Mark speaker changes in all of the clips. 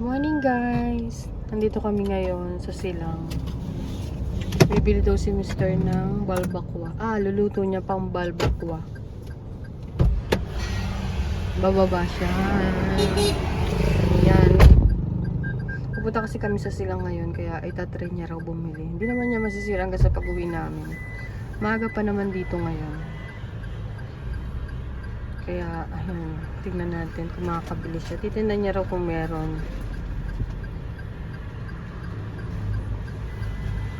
Speaker 1: Morning guys! Nandito kami ngayon sa silang. Bibili daw si Mr. ng balbakwa. Ah, luluto niya pang balbakwa. Bababa siya. Yan. Pupunta kasi kami sa silang ngayon kaya itatry niya raw bumili. Hindi naman niya masisira hanggang sa pag-uwi namin. Maaga pa naman dito ngayon. Kaya, ayun, tignan natin kung makakabili siya. Titignan niya raw kung meron.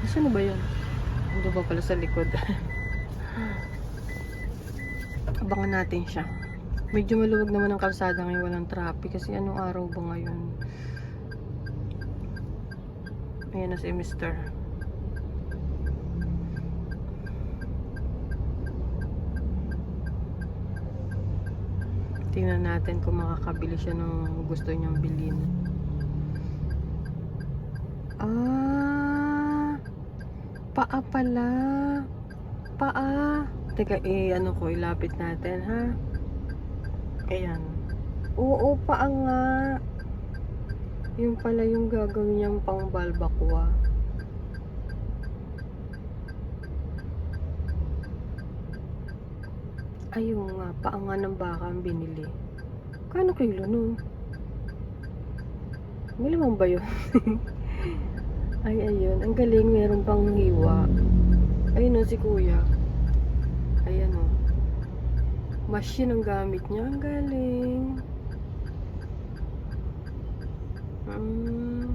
Speaker 1: Saan ba yun? Ando ba pala sa likod? Abangan natin siya. Medyo maluwag naman ang kalsada ngayon, walang traffic. Kasi anong araw ba ngayon? Ayan na si Mr. Tingnan natin kung makakabili siya ng gusto niyang bilhin. Ah, paa pala. Paa. Teka, eh, ano ko, ilapit natin, ha? Ayan. Oo, paa nga. Yung pala yung gagawin niyang pang balbakwa. Ayun nga, paa nga ng baka ang binili. Kano kilo nun? Malamang ba yun? Ay, ayun. Ang galing, meron pang hiwa. Ayun o, si kuya. Ayan o. Machine ang gamit niya. Ang galing. Mm.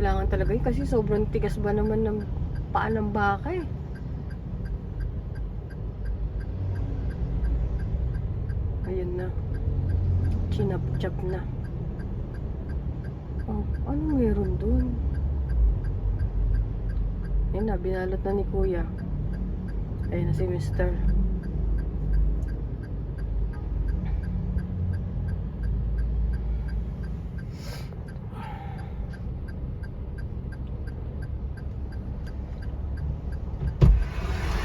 Speaker 1: Kailangan talaga yun kasi sobrang tigas ba naman ng paa ng baka eh. Ayun na. Chinap-chap na. Oh, ano meron dun? Ayun na, binalot na ni kuya. Ayun na si mister.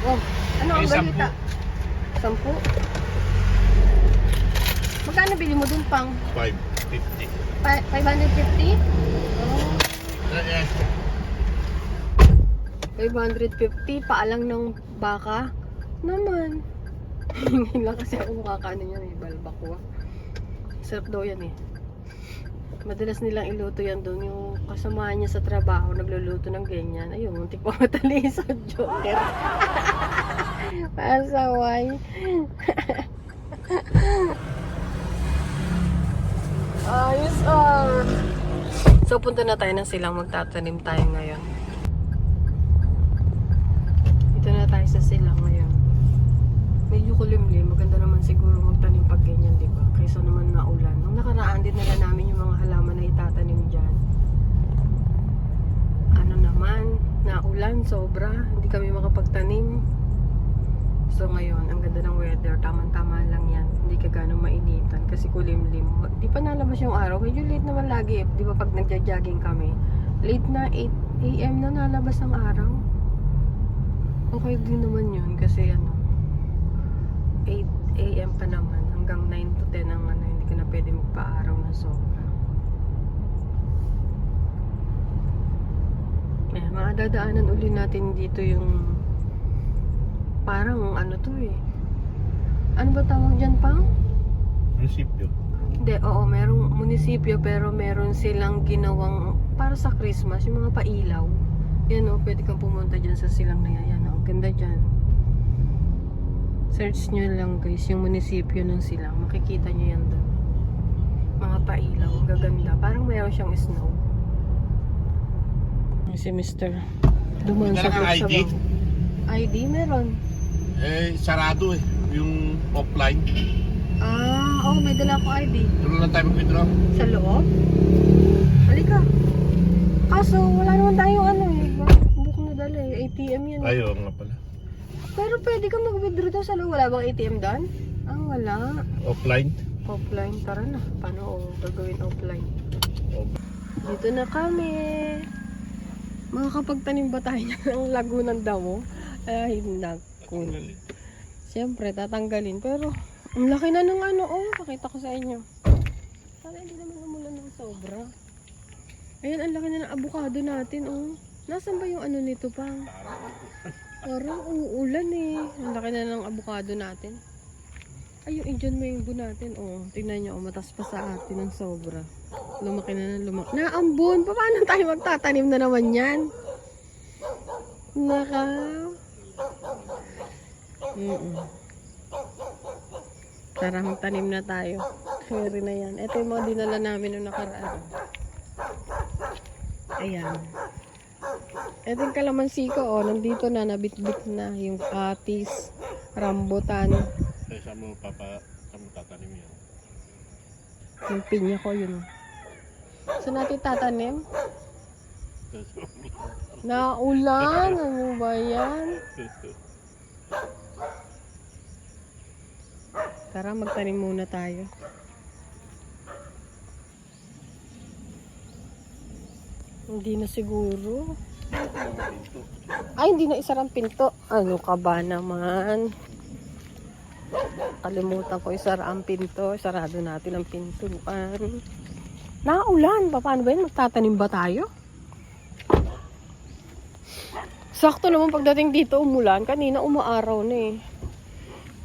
Speaker 1: Oh, ano ang balita? Sampu. Magkano bili mo dun pang?
Speaker 2: 550.
Speaker 1: Pa- 550? Oh,
Speaker 2: Eh, eh,
Speaker 1: 550 paalang ng baka. Naman. Ngayon lang kasi ako makakaano niya may balbakwa. Sarap daw yan eh. Madalas nilang iluto yan doon. Yung kasama niya sa trabaho, nagluluto ng ganyan. Ayun, muntik pa matali sa joker. Pasaway. Ayos ah. So, punta na tayo ng silang magtatanim tayo ngayon. Dito na tayo sa silang ngayon. Medyo kulimlim. Maganda naman siguro magtanim pag ganyan, di ba? Kaysa naman maulan. Nung nakaraan din nila namin yung mga halaman na itatanim dyan. Ano naman, naulan, sobra. Hindi kami makapagtanim. So ngayon, ang ganda ng weather. Tamang-tama lang yan. Hindi ka ganong mainitan kasi kulimlim. Di pa nalabas yung araw. Medyo late naman lagi. eh. Di ba pag nagja-jogging kami, late na 8 a.m. na nalabas ang araw. Okay din naman yun kasi ano, 8 a.m. pa naman hanggang 9 to 10 ang ano, hindi ka na pwede magpa-araw na sobra. Eh, makadadaanan uli natin dito yung parang ano to eh. Ano ba tawag dyan pang?
Speaker 2: munisipyo.
Speaker 1: Hindi, oo, merong munisipyo pero meron silang ginawang para sa Christmas, yung mga pailaw. Yan o, pwede kang pumunta dyan sa silang na yan. Ganda dyan. Search nyo lang guys, yung munisipyo ng silang. Makikita nyo yan doon. Mga pailaw, gaganda. Parang mayroon siyang snow. Si Mr. Duman sa
Speaker 2: kang ID?
Speaker 1: ID meron.
Speaker 2: Eh, sarado eh. Yung offline.
Speaker 1: Ah, oh, may dala akong ID.
Speaker 2: Doon lang tayo mag-withdraw.
Speaker 1: Sa loob? Halika. Kaso, wala naman tayong ano eh. Hindi ko nadala eh. ATM yan. eh.
Speaker 2: Ayaw nga pala.
Speaker 1: Pero pwede ka mag-withdraw doon sa loob. Wala bang ATM doon? Ah, wala.
Speaker 2: Offline.
Speaker 1: Offline. Tara na. Paano o gagawin offline?
Speaker 2: Oh.
Speaker 1: Dito na kami. Makakapagtanim ba tayo ng lago ng damo? Ay, naku. Siyempre, tatanggalin. Pero, ang laki na ng ano, oh. Pakita ko sa inyo. Sana hindi naman umulan ng sobra. Ayan, ang laki na ng avocado natin, oh. Nasaan ba yung ano nito pang? Parang uulan eh. Ang laki na ng avocado natin. Ay, yung Indian mango natin, oh. Tingnan nyo, oh, matas pa sa atin ng sobra. Lumaki na ng lumaki. Naambon! Pa- Paano tayo magtatanim na naman yan? Naka... Mm Tara, magtanim na tayo. Carry na yan. Ito yung mga dinala namin nung nakaraan. Ayan. Ito yung kalamansi ko, oh. Nandito na, nabitbit na. Yung atis, rambutan,
Speaker 2: Kaya saan mo papa, saan mo tatanim yan?
Speaker 1: yung pinya ko, yun. So, natin tatanim? Naulan! Ano ba yan? Tara, magtanim muna tayo. Hindi na siguro. Ay, hindi na isarang pinto. Ano ka ba naman? Kalimutan ko isara ang pinto. Sarado natin ang pintuan. Naulan. Pa- Paano ba yun? Magtatanim ba tayo? Sakto naman pagdating dito umulan. Kanina umaaraw na eh.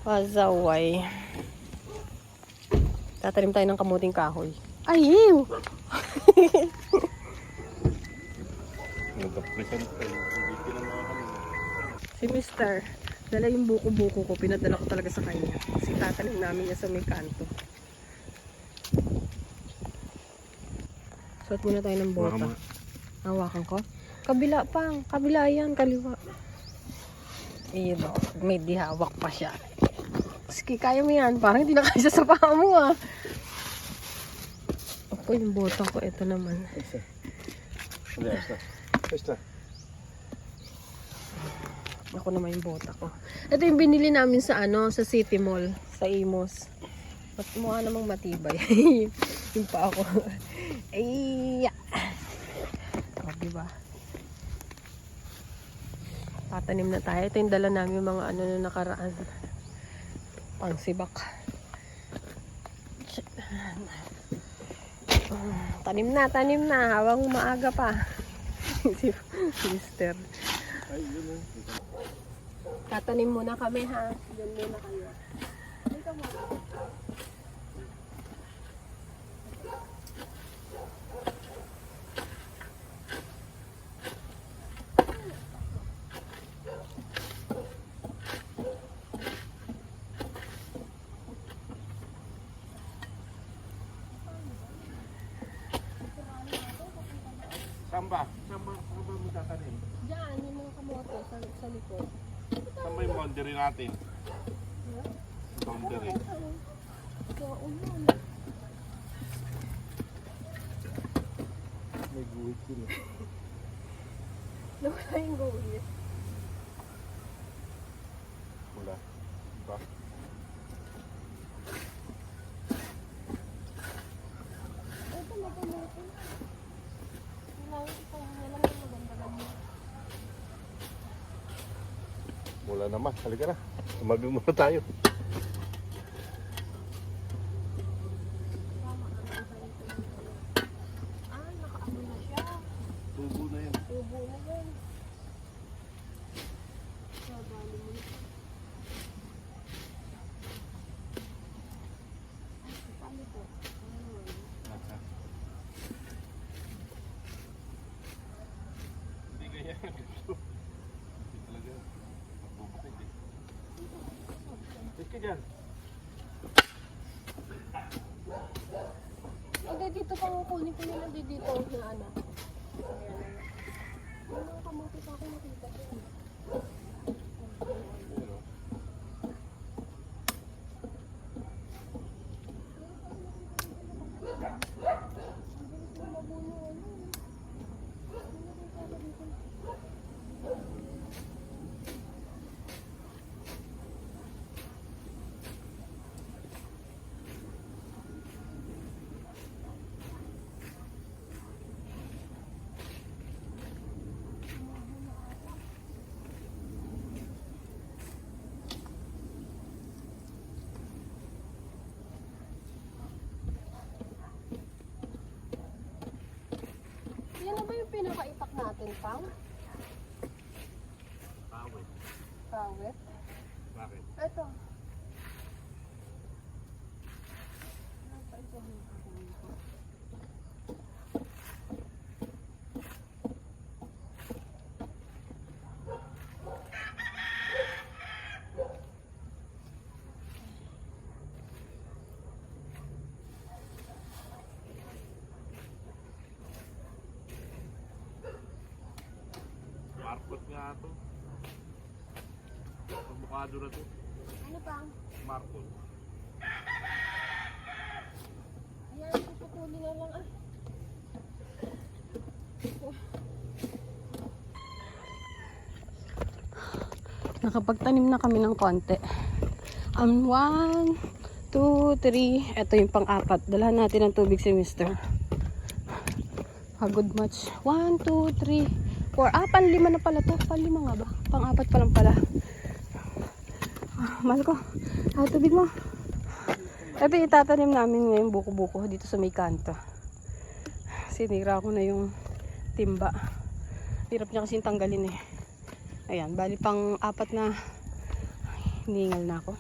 Speaker 1: Pazaway. Tatanim tayo ng kamuting kahoy. Ay, ew!
Speaker 2: Nagka-present ka. Hindi kinamahan kami.
Speaker 1: Si Mister, dala yung buko-buko ko. Pinadala ko talaga sa kanya. Kasi tatanim namin niya sa may kanto. Suot muna tayo ng bota. Hawakan ko. Kabila pang. Kabila yan. Kaliwa. Iyon o. May dihawak pa siya. Sige, kaya mo yan. Parang hindi na kaya sa paa mo ah. Ako yung bota ko. Ito naman.
Speaker 2: Hindi, basta. Basta.
Speaker 1: Ako naman yung bota ko. Ito yung binili namin sa ano, sa City Mall, sa Imos. At mukha namang matibay. yung pa ako. Ay, o, diba? Tatanim na tayo. Ito yung dala namin yung mga ano na nakaraan. Pangsibak. Tanim na, tanim na. Habang maaga pa. Si Mister.
Speaker 2: Ay, yun.
Speaker 1: Tatanim muna kami ha. Diyan muna kayo. Dito muna.
Speaker 2: Saan ba? Saan ba? Saan ba?
Speaker 1: Diyan, yung mga kamote sa, sa likod.
Speaker 2: Saan ba yung boundary natin? Boundary.
Speaker 1: Sa ulan.
Speaker 2: May guhit yun eh.
Speaker 1: Nawala yung gawin.
Speaker 2: Wala. Ba?
Speaker 1: Ito na kamote. Wala yung isa wala yung maganda ganyan.
Speaker 2: Wala naman. Halika na. Tumabi muna tayo.
Speaker 1: Ah, nakaamo na siya.
Speaker 2: Tubo na yan.
Speaker 1: Tubo na yan. Sabali mo na. Ay, paano to? Ano?
Speaker 2: Hindi kaya. Hindi talaga. Magbubukid eh. Take ka dyan.
Speaker 1: Hindi, pa kukunin ko nila di dito na ano. Yung mga kamote pa ako nakita natin pang
Speaker 2: Pawit.
Speaker 1: kawit.
Speaker 2: Bakit?
Speaker 1: Ito.
Speaker 2: Markot nga to. Avocado na to.
Speaker 1: Ano pang?
Speaker 2: Markot.
Speaker 1: Ayan, puputuli na lang ah. Nakapagtanim na kami ng konti. Um, one, two, three. Ito yung pang-apat. Dalahan natin ng tubig si Mister. Pagod much. One, two, three, four. Ah, panlima na pala to. Panlima nga ba? Pang-apat pa lang pala. Ah, mahal ko. Ah, tubig mo. Ito itatanim namin ngayon buko-buko dito sa may kanto. Sinira ko na yung timba. Hirap niya kasi tanggalin eh. Ayan, bali pang apat na hiningal na ako.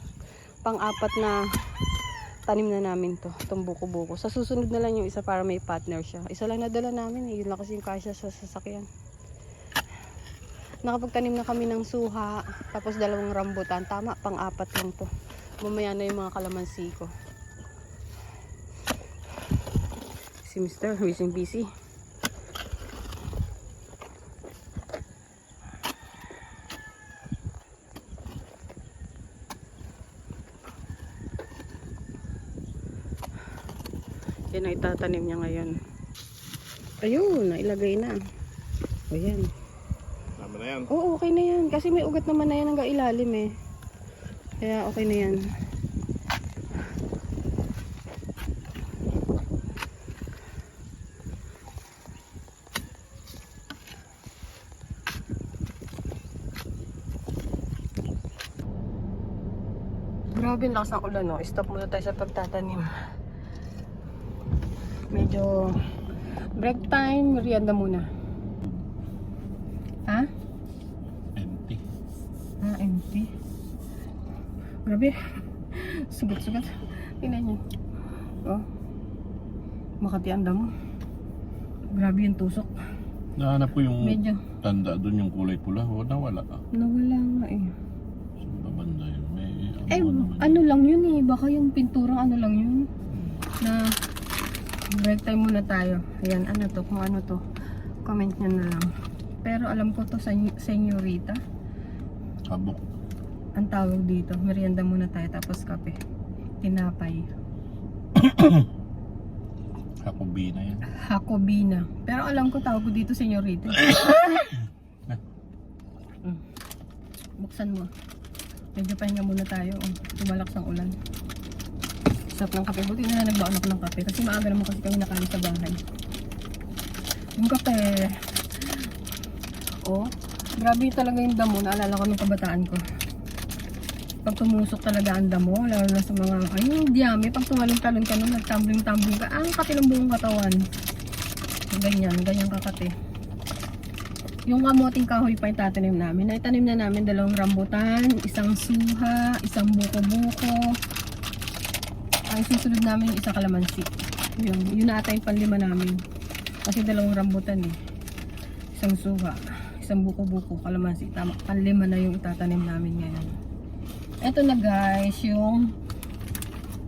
Speaker 1: Pang apat na tanim na namin to, itong buko-buko. Sa susunod na lang yung isa para may partner siya. Isa lang nadala namin eh, yun lang kasi yung kasya sa sasakyan. Nakapagtanim na kami ng suha, tapos dalawang rambutan. Tama, pang apat lang to. Mamaya na yung mga kalamansi ko. Si Mr. busy busy. Yan ang itatanim niya ngayon. Ayun, nailagay na. O yan.
Speaker 2: Na yan.
Speaker 1: Oo, okay na yan. Kasi may ugat naman na yan hanggang ilalim eh. Kaya okay na yan. Grabe lakas ng ulan no. Stop muna tayo sa pagtatanim. Medyo break time, merienda muna. Ha?
Speaker 2: Empty.
Speaker 1: Ah, empty. Grabe. Sugat-sugat. Tingnan niyo. Oh. Makati ang damo. Grabe yung tusok.
Speaker 2: Nahanap ko yung
Speaker 1: Medyo
Speaker 2: tanda doon yung kulay pula. O, nawala.
Speaker 1: nawala nga eh.
Speaker 2: Saan ba banda yun? May
Speaker 1: Eh,
Speaker 2: naman
Speaker 1: ano lang yun eh. Baka yung pinturang ano lang yun. Na break time muna tayo. Ayan, ano to? Kung ano to. Comment nyo na lang. Pero alam ko to sa senyorita.
Speaker 2: Kabok.
Speaker 1: Ang tawag dito. Merienda muna tayo tapos kape. Tinapay.
Speaker 2: Hakubina yan.
Speaker 1: Hakobina. Pero alam ko tawag ko dito senyorita. Mm. Buksan mo. Medyo pahinga muna tayo. Oh. Tumalaks ang ulan. Sarap ng kape. Buti na nagbaon ako ng kape. Kasi maaga naman kasi kami nakain sa bahay. Yung kape. Oh. Grabe talaga yung damo. Naalala ko nung kabataan ko. Pag tumusok talaga ang damo, lalo na sa mga, ayun, diyami, pag tumalong-talon ka nun, nagtumbling-tumbling ka, ang kati ng buong katawan. Ganyan, ganyan kakati. Yung kamoting kahoy pa yung tatanim namin. Naitanim na namin dalawang rambutan, isang suha, isang buko-buko. Ang susunod namin yung isang kalamansi. Yun, yun ata yung panlima namin. Kasi dalawang rambutan eh. Isang suha, isang buko-buko, kalamansi. Tama, panlima na yung itatanim namin ngayon. Ito na guys, yung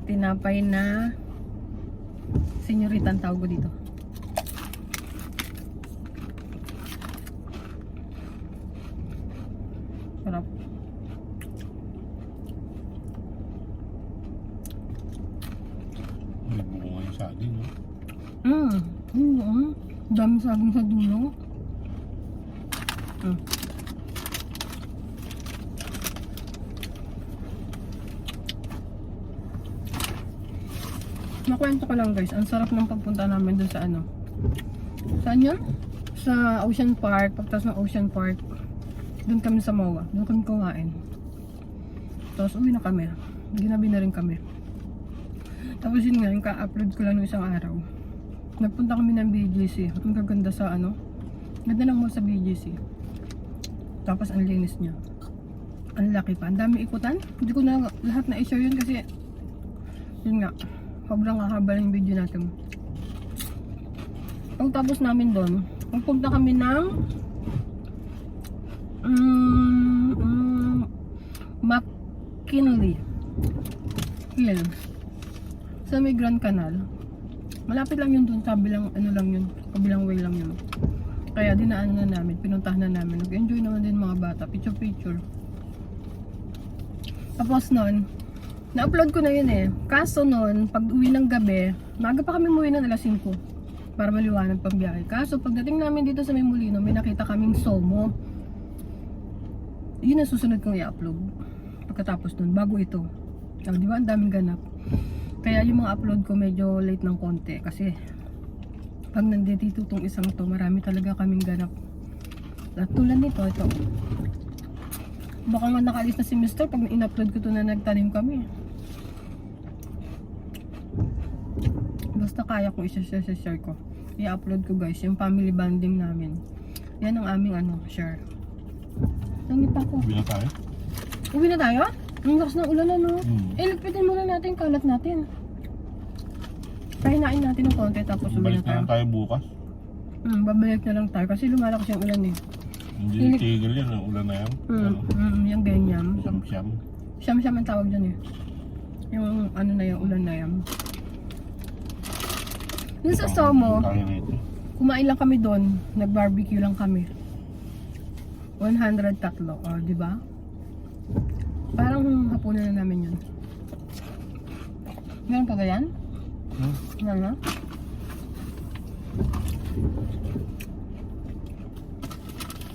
Speaker 1: tinapay na senyorita ang tawag ko dito. Sarap.
Speaker 2: May buko nga yung saging. No?
Speaker 1: Mm. Mm. mm. Dami saging sa dulo. Mm. Nakwento ko lang guys, ang sarap ng pagpunta namin dun sa ano. Saan yun? Sa Ocean Park, pagtas ng Ocean Park. Doon kami sa MOA, doon kami kumain. Tapos uwi na kami. Ginabi na rin kami. Tapos yun nga, yung ka-upload ko lang ng isang araw. Nagpunta kami ng BGC. Ang gaganda sa ano, Ganda ng mall sa BGC. Tapos ang linis niya. Ang laki pa. Ang dami ikutan. Hindi ko na lahat na i-share yun kasi yun nga. Sobrang kakaba yung video natin. Pag tapos namin doon, pupunta kami ng mm, mm, McKinley Hill sa may Grand Canal. Malapit lang yun doon, kabilang ano lang yun, kabilang way lang yun. Kaya dinaan na namin, pinuntahan na namin. Nag-enjoy naman din mga bata, picture picture. Tapos nun, na-upload ko na yun eh. Kaso nun, pag uwi ng gabi, maaga pa kami umuwi ng alas 5 para maliwanag pang biyahe. Kaso pagdating namin dito sa may Molino, may nakita kaming Somo. Yun ang susunod kong i-upload. Pagkatapos nun, bago ito. Oh, di ba ang daming ganap? Kaya yung mga upload ko medyo late ng konti kasi pag nandito itong isang to, marami talaga kaming ganap. At tulad nito, ito. Baka nga nakalis na si Mr. pag in-upload ko to na nagtanim kami. Basta kaya kong isa-share ko. I-upload ko guys, yung family bonding namin. Yan ang aming ano, share. Nangip ako.
Speaker 2: Uwi na tayo.
Speaker 1: Uwi na tayo? Ang lakas ng ulan ano.
Speaker 2: Hmm.
Speaker 1: Eh, ligpitin muna natin kalat natin. Pahinain natin ng konti tapos
Speaker 2: Balik na
Speaker 1: tayo.
Speaker 2: lang tayo bukas.
Speaker 1: Hmm, babalik na lang tayo kasi lumalakas yung ulan eh.
Speaker 2: Hindi
Speaker 1: Hilig-
Speaker 2: tigil yan, ang ulan na yan.
Speaker 1: Hmm,
Speaker 2: Ano,
Speaker 1: hmm, yung ganyan.
Speaker 2: siyam-siyam.
Speaker 1: Siyam-siyam ang tawag dyan eh. Yung ano na yung ulan na yan. Yung sa Somo,
Speaker 2: Tayo rito.
Speaker 1: kumain lang kami doon. Nag-barbecue lang kami. 100 tatlo. O, di ba? Parang hapunan na namin yun. Meron pa ba yan?
Speaker 2: Hmm?
Speaker 1: Ano?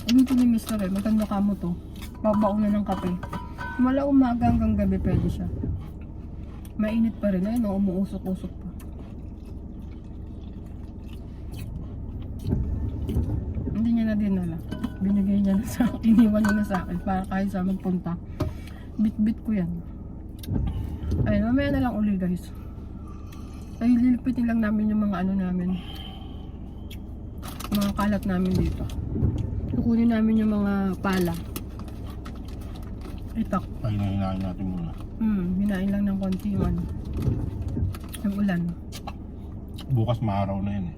Speaker 1: Ano to ni Mr. Eh? Maganda ka mo to. Babaunan ng kape. Mala umaga hanggang gabi pwede siya. Mainit pa rin. Ayun, oh, umuusok-usok pa. Hindi niya na dinala. Binigay niya na sa akin. Iniwan niya na sa akin para kahit sa magpunta. Bit-bit ko yan. Ayun, mamaya na lang uli guys. Ay, lilipitin lang namin yung mga ano namin. Mga kalat namin dito. Kukunin namin yung mga pala. Ito.
Speaker 2: Pahinahin natin muna.
Speaker 1: Hmm, binain lang ng konti yung ano. Yung ulan.
Speaker 2: Bukas maaraw na yan eh.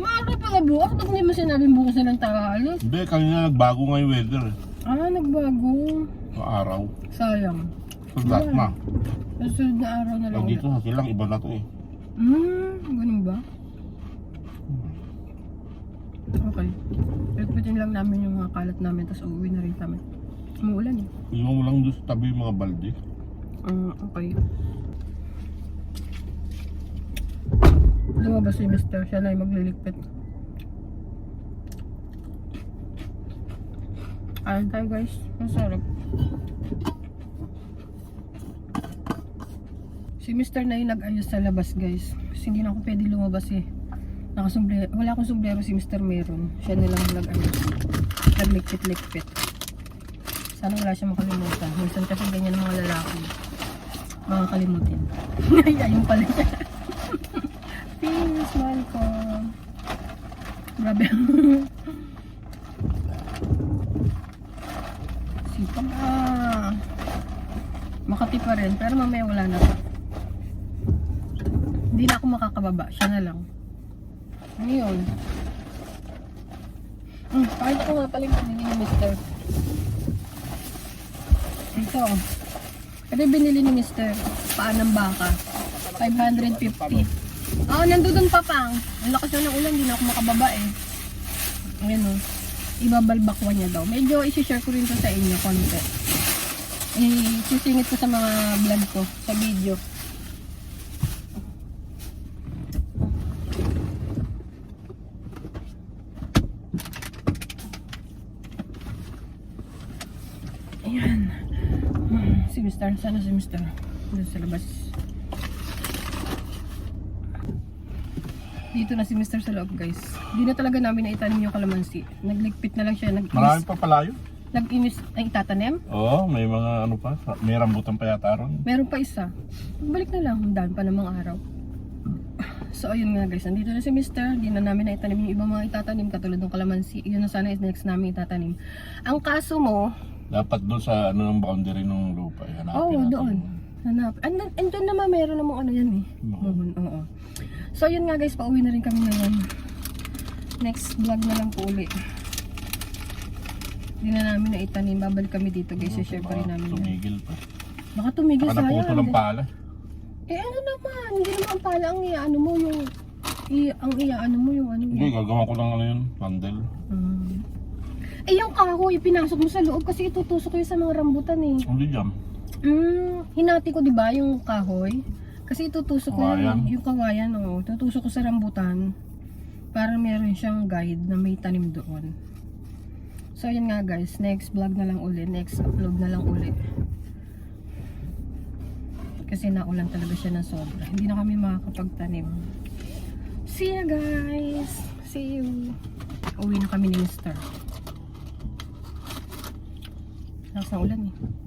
Speaker 1: Maaari pala bukas. Ba't hindi mo sinabing bukas na lang tayo alis?
Speaker 2: Hindi, kanina nagbago nga yung weather eh.
Speaker 1: Ah, nagbago.
Speaker 2: Ang araw.
Speaker 1: Sayang.
Speaker 2: Na.
Speaker 1: Sa sunod na araw na lang
Speaker 2: Pag dito sa silang, iba na to eh.
Speaker 1: Hmm, ganun ba? Okay. Pagpitin lang namin yung mga kalat namin, tapos uuwi na rin kami. Umuulan eh.
Speaker 2: Iwan mo lang doon sa tabi yung mga balde.
Speaker 1: Ah, okay. Lumabas si Mr. Siya na yung magliligpit. Ayun tayo guys. Masarap. Si Mr. na yung nag-ayos sa labas guys. Kasi hindi na ako pwede lumabas eh. Nakasumble wala akong sombrero si Mr. Meron. Siya na lang nag-ayos. Naglikpit-likpit. Sana wala siya makalimutan. Minsan kasi ganyan ang mga lalaki. Makakalimutin. Ay, ayun pala siya. Peace, ko. Grabe. Sipag ah. Makati pa rin, pero mamaya wala na pa. Hindi na ako makakababa. Siya na lang. Ano yun? Hmm, pakita ko nga pala yung pinili ni Mr. Ito. Yung binili ni Mr. Paan ng baka. 550. Oo, oh, nandun pa pang. Ang lakas na ng ulan, hindi na ako makababa eh. Ayan o. Ibabalbakwa niya daw. Medyo isi-share ko rin to sa inyo konti. I-sisingit ko sa mga vlog ko, sa video. Ayan. Mr. Sana si Mr. Doon sa labas. Dito na si Mr. sa loob guys. Hindi na talaga namin naitanim yung kalamansi. Nagligpit na lang siya.
Speaker 2: Marami
Speaker 1: Nag-inis.
Speaker 2: pa pala yun.
Speaker 1: Nag-inis. Ay, itatanim?
Speaker 2: Oo, may mga ano pa. May rambutan pa yata ron.
Speaker 1: Meron pa isa. Balik na lang. Ang dami pa namang araw. So ayun nga guys, nandito na si Mister. Hindi na namin na itanim yung ibang mga itatanim katulad ng kalamansi. Yun na sana is next namin itatanim. Ang kaso mo,
Speaker 2: Dapat doon sa ano ng boundary ng lupa. eh, Hanapin
Speaker 1: Oo,
Speaker 2: natin.
Speaker 1: doon. hanap. And, and doon naman meron namang ano yan eh.
Speaker 2: Oo.
Speaker 1: Mohon, oo. So yun nga guys, pauwi na rin kami ngayon. Next vlog na lang po uli. Hindi na namin na itanim. Babalik kami dito guys.
Speaker 2: Ano,
Speaker 1: share pa rin
Speaker 2: baka
Speaker 1: namin yan.
Speaker 2: Tumigil pa.
Speaker 1: Baka tumigil
Speaker 2: Baka
Speaker 1: sayang.
Speaker 2: naputo ng pala.
Speaker 1: Eh ano naman, hindi naman ang pala ang iaano mo yung i, ang iaano mo yung ano
Speaker 2: Hindi,
Speaker 1: yung
Speaker 2: gagawa ko lang ano yun, bundle.
Speaker 1: Mm. Eh yung kahoy, pinasok mo sa loob kasi itutusok ko yun sa mga rambutan eh.
Speaker 2: Hindi jam.
Speaker 1: Mm, hinati ko 'di ba yung kahoy? Kasi itutusok ko
Speaker 2: Kawayan?
Speaker 1: yun, yung kawayan oh, tutusok ko sa rambutan para meron siyang guide na may tanim doon. So yun nga guys, next vlog na lang uli, next upload na lang uli. Kasi naulan talaga siya ng sobra. Hindi na kami makakapagtanim. See ya guys! See you! Uwi na kami ni Mr. Nasa ulan eh.